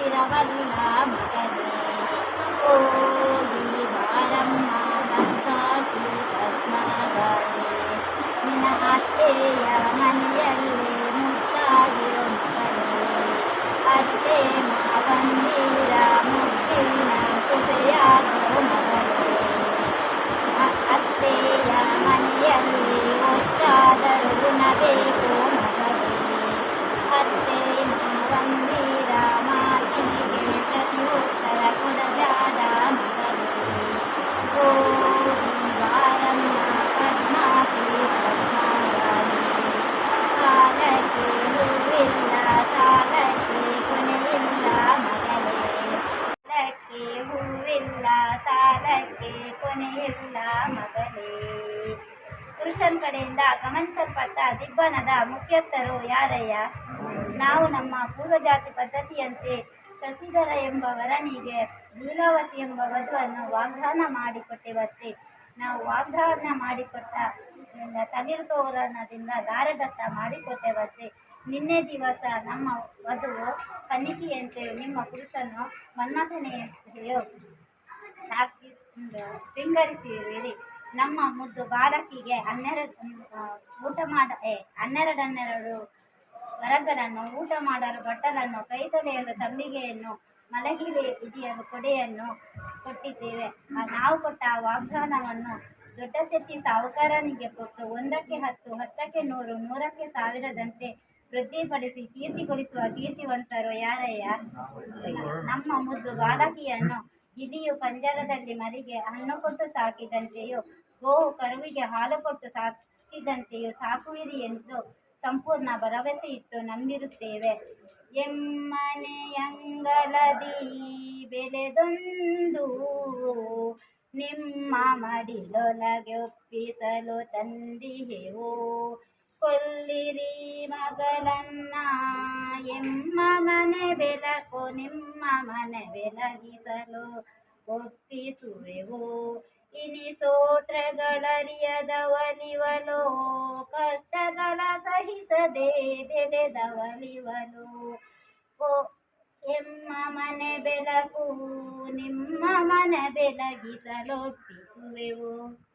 ಸ್ಥಿರವಲ್ಲ ಮಗನೇ ಹೋಗಿ ಸಾಲಕ್ಕೆ ಕೊನೆಯಿಲ್ಲ ಮಗನೇ. ಪುರುಷನ್ ಕಡೆಯಿಂದ ಗಮನಿಸಲ್ಪಟ್ಟ ದಿಬ್ಬನದ ಮುಖ್ಯಸ್ಥರು ಯಾರಯ್ಯ? ನಾವು ನಮ್ಮ ಪೂರ್ವಜಾತಿ ಪದ್ಧತಿಯಂತೆ ಶಶಿಧರ ಎಂಬ ವರನಿಗೆ ಲೀಲಾವತಿ ಎಂಬ ವಧುವನ್ನು ವಾಗ್ದಾನ ಮಾಡಿಕೊಟ್ಟೆವಷ್ಟೇ. ನಾವು ವಾಗ್ದಾನ ಮಾಡಿಕೊಟ್ಟ ತಗಿರು ತೋರಣದಿಂದ ದಾರದತ್ತ ಮಾಡಿಕೊಟ್ಟೆವಷ್ಟೇ. ನಿನ್ನೆ ದಿವಸ ನಮ್ಮ ವಧುವು ಕನ್ನಿಕೆಯಂತೆಯೂ ನಿಮ್ಮ ಪುರುಷನು ಮನ್ಮಥನೆಯಂತೆಯೋ ಸಾಕಿ ಶೃಂಗರಿಸಿರುವಿರಿ ನಮ್ಮ ಮುದ್ದು ಬಾಲಕಿಗೆ ಹನ್ನೆರಡು ಊಟ ಮಾಡ ಹನ್ನೆರಡು ಹನ್ನೆರಡು ವರಗಳನ್ನು, ಊಟ ಮಾಡಲು ಬಟ್ಟಲನ್ನು ಕೈ ತೊಳೆಯಲು ತಂಬಿಗೆಯನ್ನು ಮಲಗಿಲೆ ಹಿಡಿಯಲು ಕೊಡೆಯನ್ನು ಕೊಟ್ಟಿದ್ದೇವೆ. ನಾವು ಕೊಟ್ಟ ವಾಗ್ದಾನವನ್ನು ದೊಡ್ಡ ಶೆಟ್ಟಿ ಸಾಹುಕಾರನಿಗೆ ಕೊಟ್ಟು ಒಂದಕ್ಕೆ ಹತ್ತು, ಹತ್ತಕ್ಕೆ ನೂರು, ನೂರಕ್ಕೆ ಸಾವಿರದಂತೆ ವೃದ್ಧಿಪಡಿಸಿ ಕೀರ್ತಿಗೊಳಿಸುವ ಕೀರ್ತಿವಂತರು ಯಾರಯ್ಯ? ನಮ್ಮ ಮುದ್ದು ಬಾಲಕಿಯನ್ನು ಗಿಳಿಯು ಪಂಜರದಲ್ಲಿ ಮರಿಗೆ ಹಣ್ಣು ಕೊಟ್ಟು ಸಾಕಿದಂತೆಯೂ, ಗೋವು ಕರುವಿಗೆ ಹಾಲು ಕೊಟ್ಟು ಸಾಕಿದಂತೆಯೂ ಸಾಕುವಿರಿ ಎಂದು ಸಂಪೂರ್ಣ ಭರವಸೆ ಇಟ್ಟು ನಂಬಿರುತ್ತೇವೆ. ಎಮ್ಮನೆಯಂಗಳದಿ ಬೆಳೆದೊಂದು ನಿಮ್ಮ ಮಡಿಲೊಳಗೆ ಒಪ್ಪಿಸಲು ತಂದಿಹೆವು, ಕೊಲ್ಲಿರಿ ಮಗಳನ್ನ. ಎಮ್ಮ ಮನೆ ಬೆಳಕು, ನಿಮ್ಮ ಮನೆ ಬೆಳಗಿಸಲು ಒಪ್ಪಿಸುವೆವು. ಇಲ್ಲಿ ಸೋತ್ರಗಳರಿಯದವಲಿವಲು ಕಷ್ಟಗಳ ಸಹಿಸದೆ ಬೆಳೆದವಲಿವಲು ಓ, ಎಮ್ಮ ಮನೆ ಬೆಳಕು, ನಿಮ್ಮ ಮನೆ ಬೆಳಗಿಸಲು ಒಪ್ಪಿಸುವೆವು.